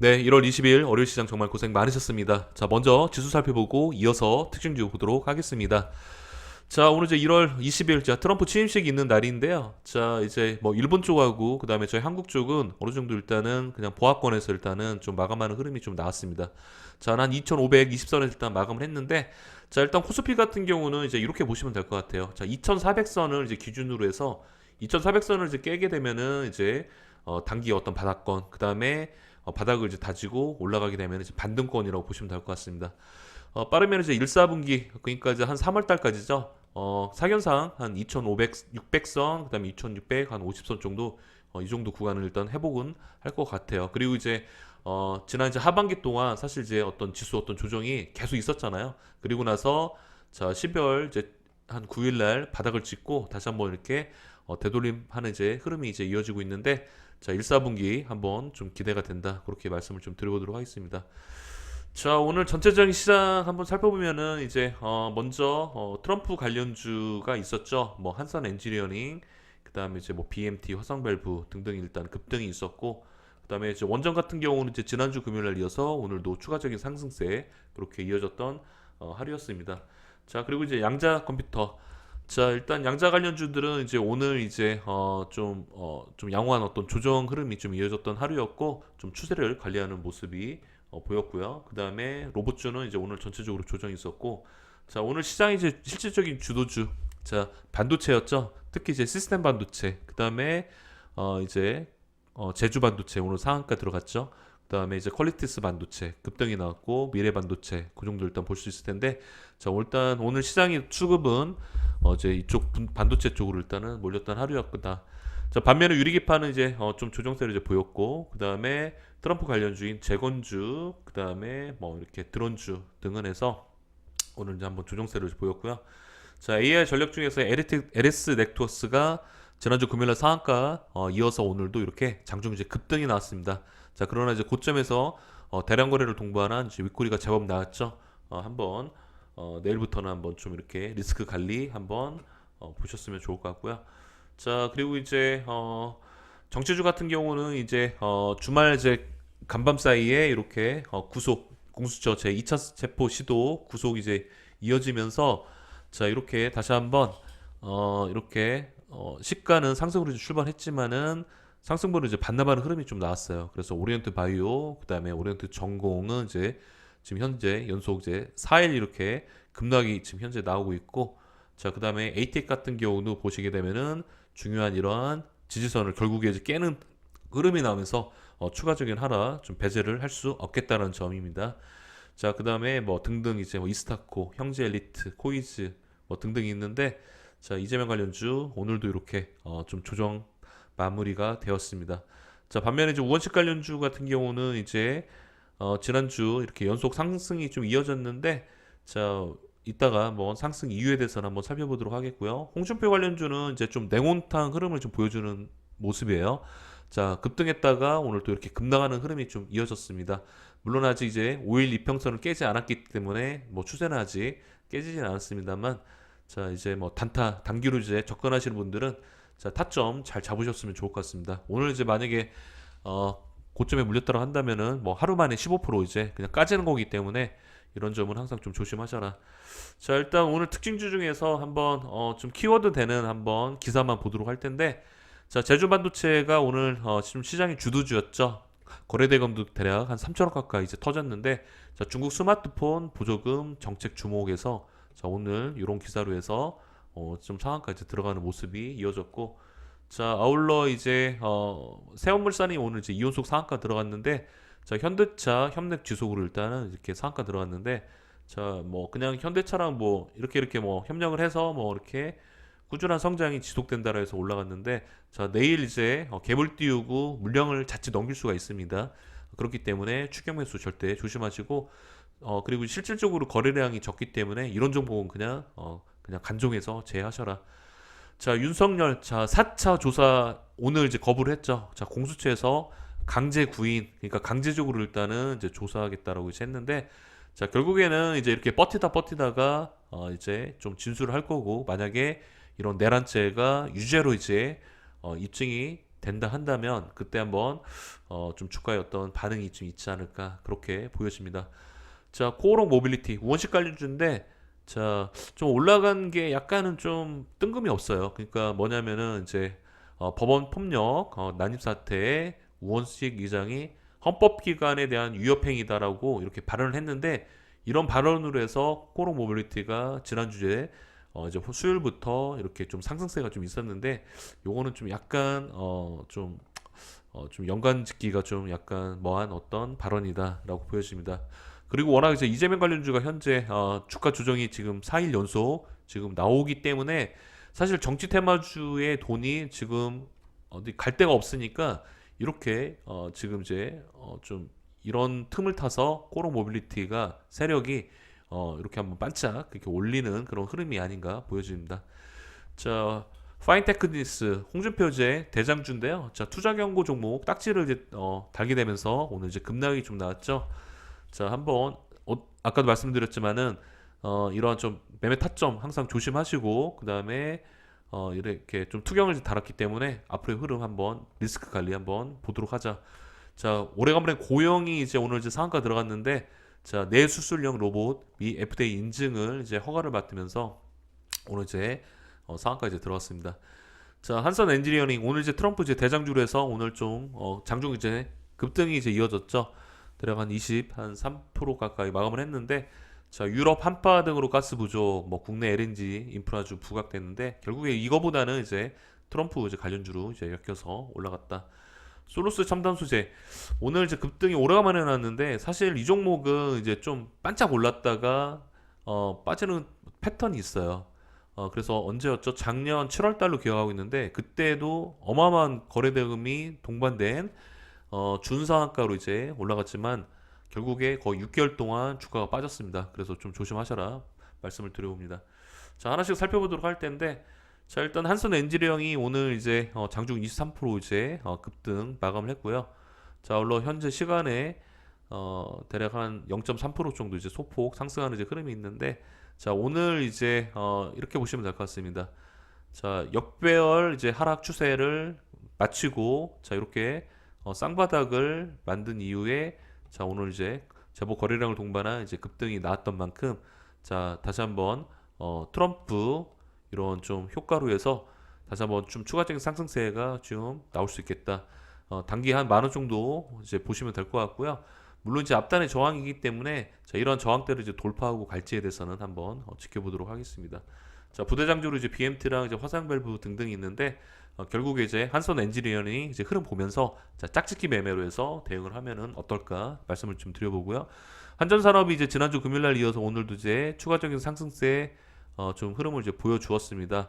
네, 1월 20일 월요일 시장 정말 고생 많으셨습니다. 자, 먼저 지수 살펴보고 이어서 특징주 보도록 하겠습니다. 자, 오늘 이제 1월 20일 자 트럼프 취임식이 있는 날인데요. 자, 이제 뭐 일본 쪽하고 그 다음에 저희 한국 쪽은 어느 정도 일단은 그냥 보합권에서 일단은 좀 마감하는 흐름이 좀 나왔습니다. 자, 한 2,520선에서 일단 마감을 했는데 자, 일단 코스피 같은 경우는 이제 이렇게 보시면 될 것 같아요. 자, 2,400선을 이제 기준으로 해서 2,400선을 이제 깨게 되면은 이제 어, 단기 어떤 바닥권 그 다음에 어, 바닥을 이제 다지고 올라가게 되면 이제 반등권이라고 보시면 될 것 같습니다. 어, 빠르면 이제 1, 4분기 그러니까 이제 한 3월 달까지죠. 어, 사견상 한 2,500, 600선, 그다음에 2,600, 한 50선 정도 어, 이 정도 구간을 일단 회복은 할 것 같아요. 그리고 이제 어, 지난 이제 하반기 동안 사실 이제 어떤 지수 어떤 조정이 계속 있었잖아요. 그리고 나서 자 12월 이제 한 9일 날 바닥을 찍고 다시 한번 이렇게 어, 되돌림하는 이제 흐름이 이제 이어지고 있는데 자 1, 4분기 한번 좀 기대가 된다 그렇게 말씀을 좀 드려보도록 하겠습니다. 자 오늘 전체적인 시장 한번 살펴보면은 이제 어 먼저 어 트럼프 관련주가 있었죠. 뭐 한산 엔지니어링 그다음에 이제 뭐 BMT 화성 밸브 등등 일단 급등이 있었고 그다음에 이제 원전 같은 경우는 이제 지난주 금요일 날 이어서 오늘도 추가적인 상승세 그렇게 이어졌던 어 하루였습니다. 자 그리고 이제 양자 컴퓨터 자 일단 양자 관련주들은 이제 오늘 이제 어좀어좀 어, 좀 양호한 어떤 조정 흐름이 좀 이어졌던 하루였고 좀 추세를 관리하는 모습이 어, 보였고요. 그 다음에 로봇주는 이제 오늘 전체적으로 조정이 있었고, 자 오늘 시장 이제 실질적인 주도주, 자 반도체였죠. 특히 이제 시스템 반도체, 그 다음에 어 이제 어 제주 반도체 오늘 상한가 들어갔죠. 그 다음에 이제 퀄리티스 반도체 급등이 나왔고 미래 반도체 그 정도 일단 볼 수 있을 텐데, 자 일단 오늘 시장의 수급은 어제 이쪽 분- 반도체 쪽으로 일단은 몰렸던 하루였구나. 자 반면에 유리기판은 이제 어, 좀 조정세를 이제 보였고, 그 다음에 트럼프 관련주인 재건주, 그 다음에 뭐 이렇게 드론주 등은 해서 오늘 이제 한번 조정세를 보였고요. 자, AI 전력 중에서 LS, LS 넥트워스가 지난주 금요일날 상한가 어, 이어서 오늘도 이렇게 장중 이제 급등이 나왔습니다. 자, 그러나 이제 고점에서 어, 대량 거래를 동반한 이제 윗꼬리가 제법 나왔죠. 어, 한번 어, 내일부터는 한번 좀 이렇게 리스크 관리 한번 어, 보셨으면 좋을 것 같고요. 자, 그리고 이제 어, 정치주 같은 경우는 이제 어, 주말 이제 간밤 사이에 이렇게 어, 구속 공수처 제 2차 체포 시도 구속 이제 이어지면서 자 이렇게 다시 한번 어, 이렇게 어, 시가는 상승으로 출발했지만은 상승분을 이제 반납하는 흐름이 좀 나왔어요. 그래서 오리엔트 바이오 그 다음에 오리엔트 전공은 이제 지금 현재 연속 이제 4일 이렇게 급락이 지금 현재 나오고 있고 자 그 다음에 ATX 같은 경우도 보시게 되면은 중요한 이러한 지지선을 결국에 이제 깨는 흐름이 나오면서 어, 추가적인 하락 좀 배제를 할 수 없겠다는 점입니다. 자, 그 다음에 뭐 등등 이제 뭐 이스타코, 형제 엘리트, 코이즈 뭐 등등이 있는데 자, 이재명 관련주 오늘도 이렇게 어, 좀 조정 마무리가 되었습니다. 자, 반면에 이제 우원식 관련주 같은 경우는 이제 어, 지난주 이렇게 연속 상승이 좀 이어졌는데 자, 이따가 뭐 상승 이유에 대해서는 한번 살펴보도록 하겠고요. 홍준표 관련주는 이제 좀 냉온탕 흐름을 좀 보여주는 모습이에요. 자, 급등했다가 오늘 또 이렇게 급락하는 흐름이 좀 이어졌습니다. 물론 아직 이제 5일 이평선을 깨지 않았기 때문에 뭐 추세는 아직 깨지진 않았습니다만 자, 이제 뭐 단타, 단기로 이제 접근하시는 분들은 자, 타점 잘 잡으셨으면 좋을 것 같습니다. 오늘 이제 만약에 어, 고점에 물렸다고 한다면은 뭐 하루 만에 15% 이제 그냥 까지는 거기 때문에 이런 점은 항상 좀 조심하셔라. 자, 일단 오늘 특징주 중에서 한번 어, 좀 키워드 되는 한번 기사만 보도록 할 텐데 자, 제주 반도체가 오늘 어, 지금 시장의 주도주였죠. 거래대금도 대략 한 3천억 가까이 이제 터졌는데 자, 중국 스마트폰 보조금 정책 주목에서 자, 오늘 이런 기사로 해서 어, 좀 상한가 이제 들어가는 모습이 이어졌고 자, 아울러 이제 어, 세원물산이 오늘 이제 이온속 상한가 들어갔는데 자, 현대차 협력 지속으로 일단은 이렇게 상한가 들어갔는데 자, 뭐 그냥 현대차랑 뭐 이렇게 이렇게 뭐 협력을 해서 뭐 이렇게 꾸준한 성장이 지속된다라 해서 올라갔는데 자 내일 이제 어, 갭을 띄우고 물량을 자칫 넘길 수가 있습니다. 그렇기 때문에 추격 매수 절대 조심하시고 어 그리고 실질적으로 거래량이 적기 때문에 이런 정보는 그냥 어 그냥 간종해서 제하셔라. 자 윤석열 자 4차 조사 오늘 이제 거부를 했죠. 자 공수처에서 강제 구인 그러니까 강제적으로 일단은 이제 조사하겠다라고 이제 했는데 자 결국에는 이제 이렇게 버티다 버티다가 어 이제 좀 진술을 할 거고 만약에 이런 내란죄가 유죄로 이제 어, 입증이 된다 한다면 그때 한번 어, 좀 주가의 어떤 반응이 좀 있지 않을까 그렇게 보여집니다. 자, 코오롱 모빌리티 우원식 관련주인데 자, 좀 올라간 게 약간은 좀 뜬금이 없어요. 그러니까 뭐냐면은 이제 어, 법원 폭력 어, 난입 사태에 우원식 의장이 헌법 기관에 대한 위협 행위다라고 이렇게 발언을 했는데 이런 발언으로 해서 코오롱 모빌리티가 지난 주에 어, 이제 수요일부터 이렇게 좀 상승세가 좀 있었는데 요거는 좀 약간 어, 좀 어, 좀 연관 짓기가 좀 약간 뭐한 어떤 발언이다라고 보여집니다. 그리고 워낙 이제 이재명 관련주가 현재 어, 주가 조정이 지금 4일 연속 지금 나오기 때문에 사실 정치 테마주의 돈이 지금 어디 갈 데가 없으니까 이렇게 어, 지금 이제 어, 좀 이런 틈을 타서 코로 모빌리티가 세력이 어, 이렇게 한번 반짝 이렇게 올리는 그런 흐름이 아닌가 보여집니다. 자, 파인테크니스 홍준표제 대장주인데요. 자, 투자 경고 종목 딱지를 이제 어, 달게 되면서 오늘 이제 급락이 좀 나왔죠. 자, 한번 어, 아까도 말씀드렸지만은 어, 이러한 좀 매매 타점 항상 조심하시고 그다음에 어, 이렇게 좀 투경을 달았기 때문에 앞으로의 흐름 한번 리스크 관리 한번 보도록 하자. 자, 오래간만에 고영이 이제 오늘 이제 상한가 들어갔는데 자, 뇌수술용 로봇 미 FDA 인증을 이제 허가를 받으면서 오늘 이제 어, 상한가 이제 들어갔습니다. 자, 한선 엔지니어링 오늘 이제 트럼프 이제 대장주로 해서 오늘 좀 어, 장중 이제 급등이 이제 이어졌죠. 한 20, 한 3% 가까이 마감을 했는데 자, 유럽 한파 등으로 가스 부족, 뭐 국내 LNG 인프라주 부각됐는데 결국에 이거보다는 이제 트럼프 이제 관련주로 이제 엮여서 올라갔다. 솔루스 첨단 소재 오늘 이제 급등이 오래간만에 나왔는데 사실 이 종목은 이제 좀 반짝 올랐다가 어, 빠지는 패턴이 있어요. 어, 그래서 언제였죠? 작년 7월 달로 기억하고 있는데 그때도 어마어마한 거래 대금이 동반된 어, 준상한가로 이제 올라갔지만 결국에 거의 6개월 동안 주가가 빠졌습니다. 그래서 좀 조심하셔라 말씀을 드려봅니다. 자 하나씩 살펴보도록 할 텐데 자 일단 한선 엔지니어링이 오늘 이제 어, 장중 23% 이제 어, 급등 마감을 했고요. 자 물론 현재 시간에 어, 대략 한 0.3% 정도 이제 소폭 상승하는 이제 흐름이 있는데 자 오늘 이제 어, 이렇게 보시면 될 것 같습니다. 자 역배열 이제 하락 추세를 마치고 자 이렇게 어, 쌍바닥을 만든 이후에 자 오늘 이제 제법 거래량을 동반한 이제 급등이 나왔던 만큼 자 다시 한번 어, 트럼프 이런 좀 효과로 해서 다시 한번 좀 추가적인 상승세가 좀 나올 수 있겠다. 어, 단기 한 만 원 정도 이제 보시면 될 것 같고요. 물론 이제 앞단의 저항이기 때문에 자, 이런 저항대를 이제 돌파하고 갈지에 대해서는 한번 어, 지켜보도록 하겠습니다. 자 부대장주로 이제 BMT랑 이제 화상 밸브 등등이 있는데 어, 결국에 이제 한선 엔지니어링이 이제 흐름 보면서 자, 짝짓기 매매로 해서 대응을 하면은 어떨까 말씀을 좀 드려보고요. 한전산업이 이제 지난주 금요일 날 이어서 오늘도 이제 추가적인 상승세 어, 좀 흐름을 이제 보여주었습니다.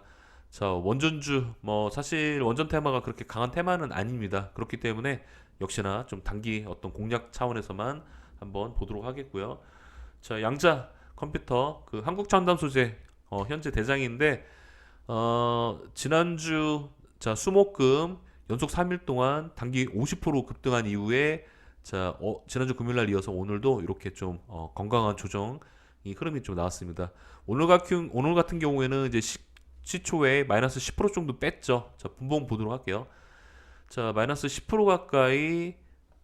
자 원전주 뭐 사실 원전 테마가 그렇게 강한 테마는 아닙니다. 그렇기 때문에 역시나 좀 단기 어떤 공략 차원에서만 한번 보도록 하겠고요. 자 양자 컴퓨터 그 한국전담 소재 어, 현재 대장인데 어, 지난주 자 수목금 연속 3일 동안 단기 50% 급등한 이후에 자 어, 지난주 금요일 날 이어서 오늘도 이렇게 좀 어, 건강한 조정 이 흐름이 좀 나왔습니다. 오늘 같은 오늘 같은 경우에는 이제 시, 시초에 마이너스 10% 정도 뺐죠. 자 분봉 보도록 할게요. 자 마이너스 10% 가까이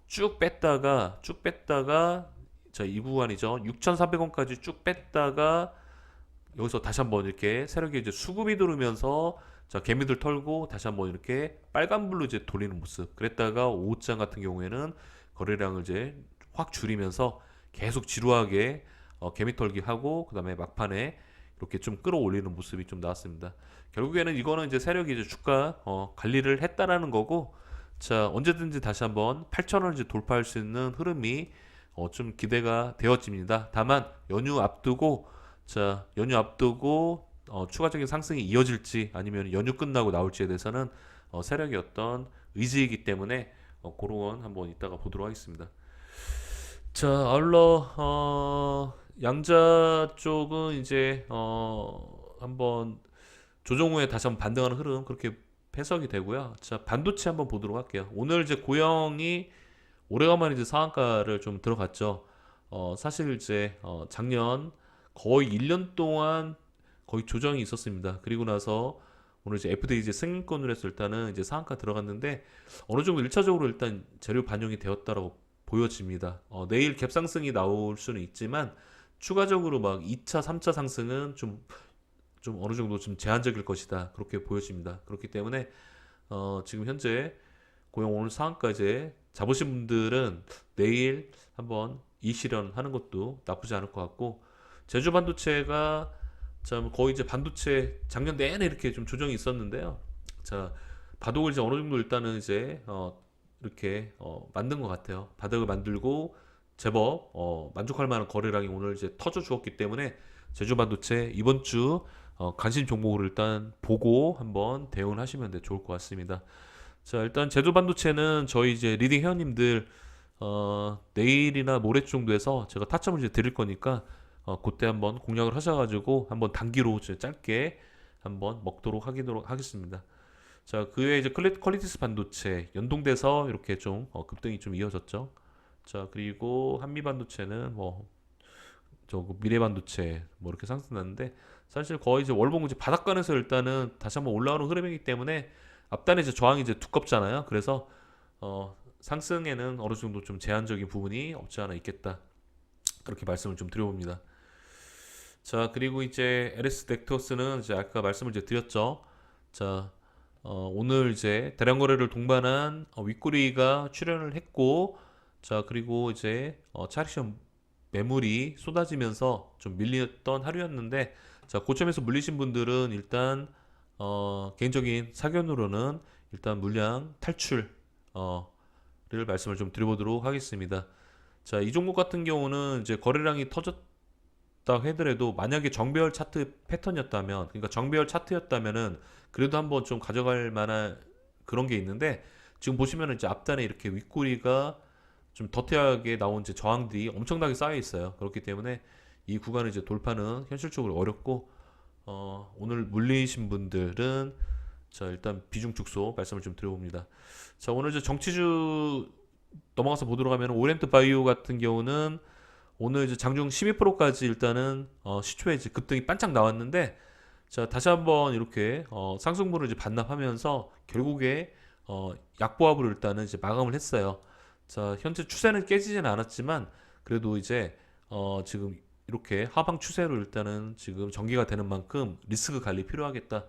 쭉 뺐다가 쭉 뺐다가 자 이 구간이죠. 6,400원까지 쭉 뺐다가 여기서 다시 한번 이렇게 세력이 이제 수급이 들어오면서 자 개미들 털고 다시 한번 이렇게 빨간불로 이제 돌리는 모습. 그랬다가 오후장 같은 경우에는 거래량을 이제 확 줄이면서 계속 지루하게 어, 개미 털기 하고 그 다음에 막판에 이렇게 좀 끌어올리는 모습이 좀 나왔습니다. 결국에는 이거는 이제 세력이 이제 주가 어, 관리를 했다라는 거고 자 언제든지 다시 한번 8천원을 이제 돌파할 수 있는 흐름이 어, 좀 기대가 되어집니다. 다만 연휴 앞두고 자 연휴 앞두고 어, 추가적인 상승이 이어질지 아니면 연휴 끝나고 나올지에 대해서는 어, 세력의 어떤 의지이기 때문에 어, 그런 건 한번 이따가 보도록 하겠습니다. 자 아울러 어, 양자 쪽은 이제 어, 한번 조정 후에 다시 한번 반등하는 흐름 그렇게 해석이 되고요. 자 반도체 한번 보도록 할게요. 오늘 이제 고영이 오래간만에 이제 상한가를 좀 들어갔죠. 어, 사실 이제 어, 작년 거의 1년 동안 거의 조정이 있었습니다. 그리고 나서 오늘 이제 FD 이제 승인권으로 해서 일단은 이제 상한가 들어갔는데 어느 정도 일차적으로 일단 재료 반영이 되었다라고 보여집니다. 어, 내일 갭상승이 나올 수는 있지만 추가적으로 막 2차, 3차 상승은 좀, 좀 어느 정도 좀 제한적일 것이다. 그렇게 보여집니다. 그렇기 때문에 어, 지금 현재 고용 오늘 상한가 이제 잡으신 분들은 내일 한번 이 실현하는 것도 나쁘지 않을 것 같고 제주 반도체가 참 거의 이제 반도체 작년 내내 이렇게 좀 조정이 있었는데요. 자 바닥을 이제 어느 정도 일단은 이제 어 이렇게 어 만든 것 같아요. 바닥을 만들고 제법 어 만족할 만한 거래량이 오늘 이제 터져 주었기 때문에 제주 반도체 이번 주 어, 관심 종목을 일단 보고 한번 대응을 하시면 돼 좋을 것 같습니다. 자 일단 제주 반도체는 저희 이제 리딩 회원님들 어, 내일이나 모레 정도에서 제가 타점을 이제 드릴 거니까 어, 그때 한번 공략을 하셔가지고 한번 단기로 짧게 한번 먹도록 하기도록 하겠습니다. 자, 그 외에 이제 퀄리티스 반도체 연동돼서 이렇게 좀 어, 급등이 좀 이어졌죠. 자, 그리고 한미 반도체는 뭐 저그 미래 반도체 뭐 이렇게 상승났는데 사실 거의 이제 월봉 이제 바닥권에서 일단은 다시 한번 올라오는 흐름이기 때문에 앞단에 이제 저항이 이제 두껍잖아요. 그래서 어, 상승에는 어느 정도 좀 제한적인 부분이 없지 않아 있겠다. 그렇게 말씀을 좀 드려봅니다. 자, 그리고 이제 LS 넥터스는 이제 아까 말씀을 이제 드렸죠. 자, 어, 오늘 이제 대량 거래를 동반한 어, 윗꼬리가 출연을 했고, 자, 그리고 이제 어, 차익시험 매물이 쏟아지면서 좀 밀렸던 하루였는데, 자, 고점에서 물리신 분들은 일단 어, 개인적인 사견으로는 일단 물량 탈출 어, 를 말씀을 좀 드려보도록 하겠습니다. 자, 이 종목 같은 경우는 이제 거래량이 터졌 다 하더라도 만약에 정배열 차트 패턴이었다면, 그러니까 정배열 차트였다면은 그래도 한번 좀 가져갈 만한 그런 게 있는데 지금 보시면은 이제 앞단에 이렇게 윗꼬리가 좀 덧해하게 나온 이제 저항들이 엄청나게 쌓여 있어요. 그렇기 때문에 이 구간을 이제 돌파는 현실적으로 어렵고 어, 오늘 물리신 분들은 자 일단 비중 축소 말씀을 좀 드려봅니다. 자 오늘 이제 정치주 넘어가서 보도록 하면 오렌트 바이오 같은 경우는 오늘 이제 장중 12%까지 일단은 어, 시초에 이제 급등이 반짝 나왔는데 자 다시 한번 이렇게 어, 상승분을 이제 반납하면서 결국에 어, 약보합으로 일단은 이제 마감을 했어요. 자 현재 추세는 깨지진 않았지만 그래도 이제 어, 지금 이렇게 하방 추세로 일단은 지금 전개가 되는 만큼 리스크 관리 필요하겠다.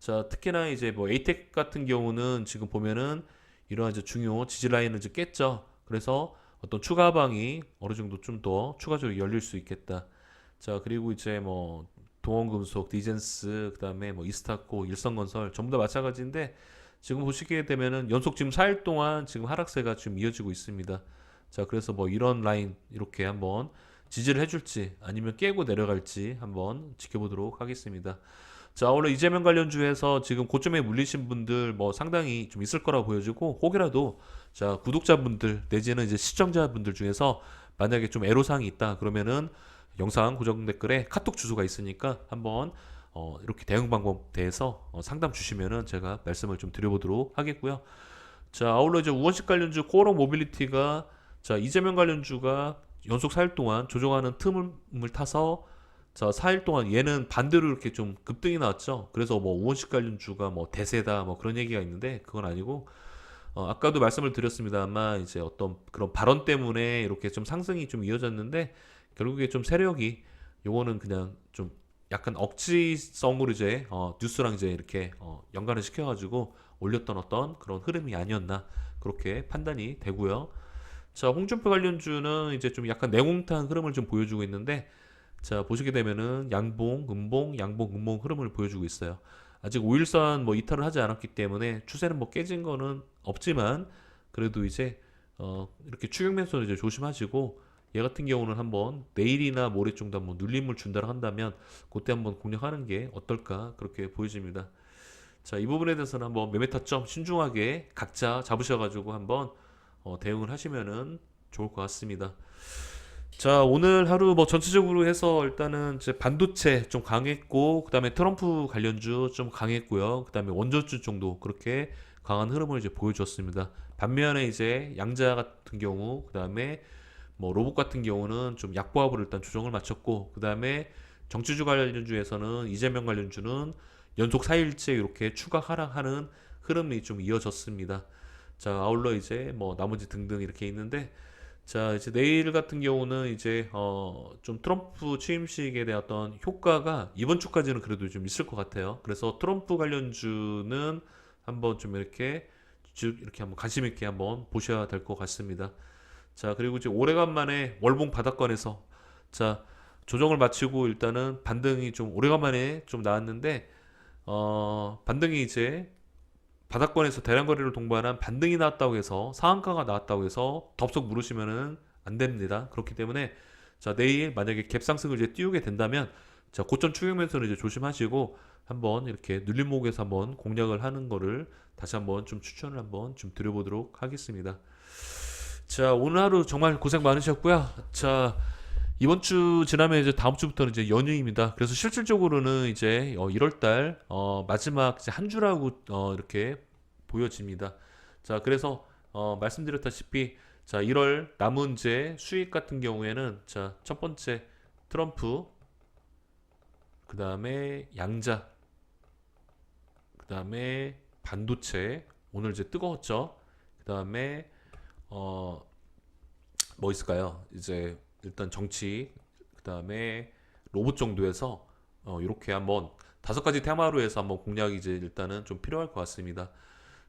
자 특히나 이제 뭐 에이텍 같은 경우는 지금 보면은 이러한 이제 중요 지지 라인을 이제 깼죠. 그래서 어떤 추가 하방이 어느 정도 좀 더 추가적으로 열릴 수 있겠다. 자 그리고 이제 뭐 동원금속, 디젠스, 그다음에 뭐 이스타코, 일성건설 전부 다 마찬가지인데 지금 보시게 되면은 연속 지금 4일 동안 지금 하락세가 지금 이어지고 있습니다. 자 그래서 뭐 이런 라인 이렇게 한번 지지를 해줄지 아니면 깨고 내려갈지 한번 지켜보도록 하겠습니다. 자 오늘 이재명 관련주에서 지금 고점에 물리신 분들 뭐 상당히 좀 있을 거라고 보여지고 혹이라도 자 구독자분들 내지는 이제 시청자분들 중에서 만약에 좀 애로사항이 있다 그러면은 영상 고정 댓글에 카톡 주소가 있으니까 한번 어, 이렇게 대응 방법 대해서 어, 상담 주시면은 제가 말씀을 좀 드려보도록 하겠고요. 자 아울러 이제 우원식 관련주 코어로 모빌리티가 자 이재명 관련주가 연속 4일 동안 조정하는 틈을 타서 자 4일 동안 얘는 반대로 이렇게 좀 급등이 나왔죠. 그래서 뭐 우원식 관련주가 뭐 대세다 뭐 그런 얘기가 있는데 그건 아니고 어, 아까도 말씀을 드렸습니다만 이제 어떤 그런 발언 때문에 이렇게 좀 상승이 좀 이어졌는데 결국에 좀 세력이 요거는 그냥 좀 약간 억지성으로 이제 어, 뉴스랑 이제 이렇게 어, 연관을 시켜가지고 올렸던 어떤 그런 흐름이 아니었나 그렇게 판단이 되고요. 자 홍준표 관련주는 이제 좀 약간 내공탄 흐름을 좀 보여주고 있는데 자 보시게 되면은 양봉, 음봉, 양봉, 음봉 흐름을 보여주고 있어요. 아직 5일선 뭐 이탈을 하지 않았기 때문에 추세는 뭐 깨진 거는 없지만 그래도 이제 어 이렇게 추격 매수는 이제 조심하시고 얘 같은 경우는 한번 내일이나 모레 정도 한번 눌림을 준다고 한다면 그때 한번 공략하는 게 어떨까 그렇게 보여집니다. 자, 이 부분에 대해서는 한번 매매 타점 신중하게 각자 잡으셔가지고 한번 어, 대응을 하시면은 좋을 것 같습니다. 자, 오늘 하루 뭐 전체적으로 해서 일단은 이제 반도체 좀 강했고, 그 다음에 트럼프 관련주 좀 강했고요. 그 다음에 원전주 정도 그렇게 강한 흐름을 이제 보여줬습니다. 반면에 이제 양자 같은 경우, 그 다음에 뭐 로봇 같은 경우는 좀 약보합으로 일단 조정을 마쳤고, 그 다음에 정치주 관련주에서는 이재명 관련주는 연속 4일째 이렇게 추가 하락하는 흐름이 좀 이어졌습니다. 자, 아울러 이제 뭐 나머지 등등 이렇게 있는데 자, 이제 내일 같은 경우는 이제 어, 좀 트럼프 취임식에 대한 어떤 효과가 이번 주까지는 그래도 좀 있을 것 같아요. 그래서 트럼프 관련주는 한번 좀 이렇게 쭉 이렇게 한번 관심 있게 한번 보셔야 될 것 같습니다. 자, 그리고 이제 오래간만에 월봉 바닥권에서 자, 조정을 마치고 일단은 반등이 좀 오래간만에 좀 나왔는데 어, 반등이 이제 바닥권에서 대량 거래를 동반한 반등이 나왔다고 해서 상한가가 나왔다고 해서 덥석 물으시면은 안 됩니다. 그렇기 때문에 자 내일 만약에 갭상승을 이제 띄우게 된다면 자 고점 추격면서는 이제 조심하시고 한번 이렇게 눌림목에서 한번 공략을 하는 거를 다시 한번 좀 추천을 한번 좀 드려보도록 하겠습니다. 자 오늘 하루 정말 고생 많으셨고요. 자 이번 주 지나면 이제 다음 주부터는 이제 연휴입니다. 그래서 실질적으로는 이제 어 1월달 어 마지막 이제 한 주라고 어 이렇게 보여집니다. 자, 그래서 어 말씀드렸다시피 자 1월 남은 이제 수익 같은 경우에는 자 첫 번째 트럼프 그 다음에 양자 그 다음에 반도체 오늘 이제 뜨거웠죠. 그 다음에 어뭐 있을까요? 이제 일단 정치 그 다음에 로봇 정도에서 어 이렇게 한번 다섯 가지 테마로 해서 한번 공략이 이제 일단은 좀 필요할 것 같습니다.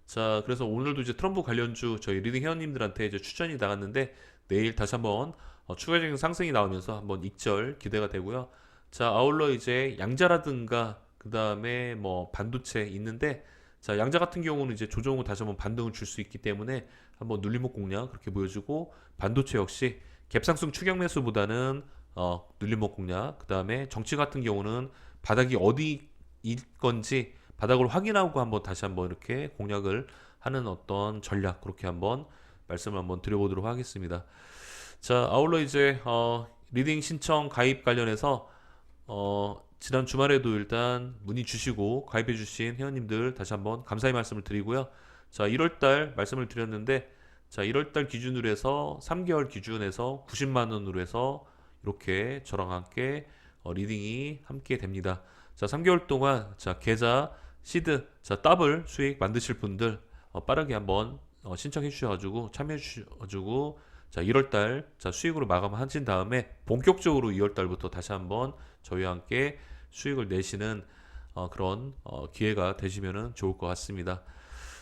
자, 그래서 오늘도 이제 트럼프 관련주 저희 리딩 회원님들한테 이제 추천이 나갔는데 내일 다시 한번 어, 추가적인 상승이 나오면서 한번 익절 기대가 되고요. 자, 아울러 이제 양자라든가 그 다음에 뭐 반도체 있는데 자, 양자 같은 경우는 이제 조정 후 다시 한번 반등을 줄 수 있기 때문에 한번 눌림목 공략 그렇게 보여주고 반도체 역시 갭상승 추격 매수보다는 어, 눌림목 공략 그 다음에 정치 같은 경우는 바닥이 어디일 건지 바닥을 확인하고 한번 다시 한번 이렇게 공략을 하는 어떤 전략 그렇게 한번 말씀을 한번 드려보도록 하겠습니다. 자 아울러 이제 어, 리딩 신청 가입 관련해서 어, 지난 주말에도 일단 문의 주시고 가입해 주신 회원님들 다시 한번 감사의 말씀을 드리고요. 자 1월달 말씀을 드렸는데 자 1월달 기준으로 해서 3개월 기준에서 90만 원으로 해서 이렇게 저랑 함께 어, 리딩이 함께 됩니다. 자 3개월 동안 자 계좌 시드 자 더블 수익 만드실 분들 어, 빠르게 한번 어, 신청해 주셔가지고 참여해 주셔가지고 자 1월달 자 수익으로 마감하신 다음에 본격적으로 2월달부터 다시 한번 저희와 함께 수익을 내시는 어, 그런 어, 기회가 되시면은 좋을 것 같습니다.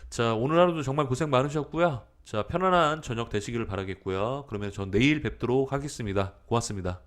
자 오늘 하루도 정말 고생 많으셨고요. 자 편안한 저녁 되시기를 바라겠고요. 그러면 전 내일 뵙도록 하겠습니다. 고맙습니다.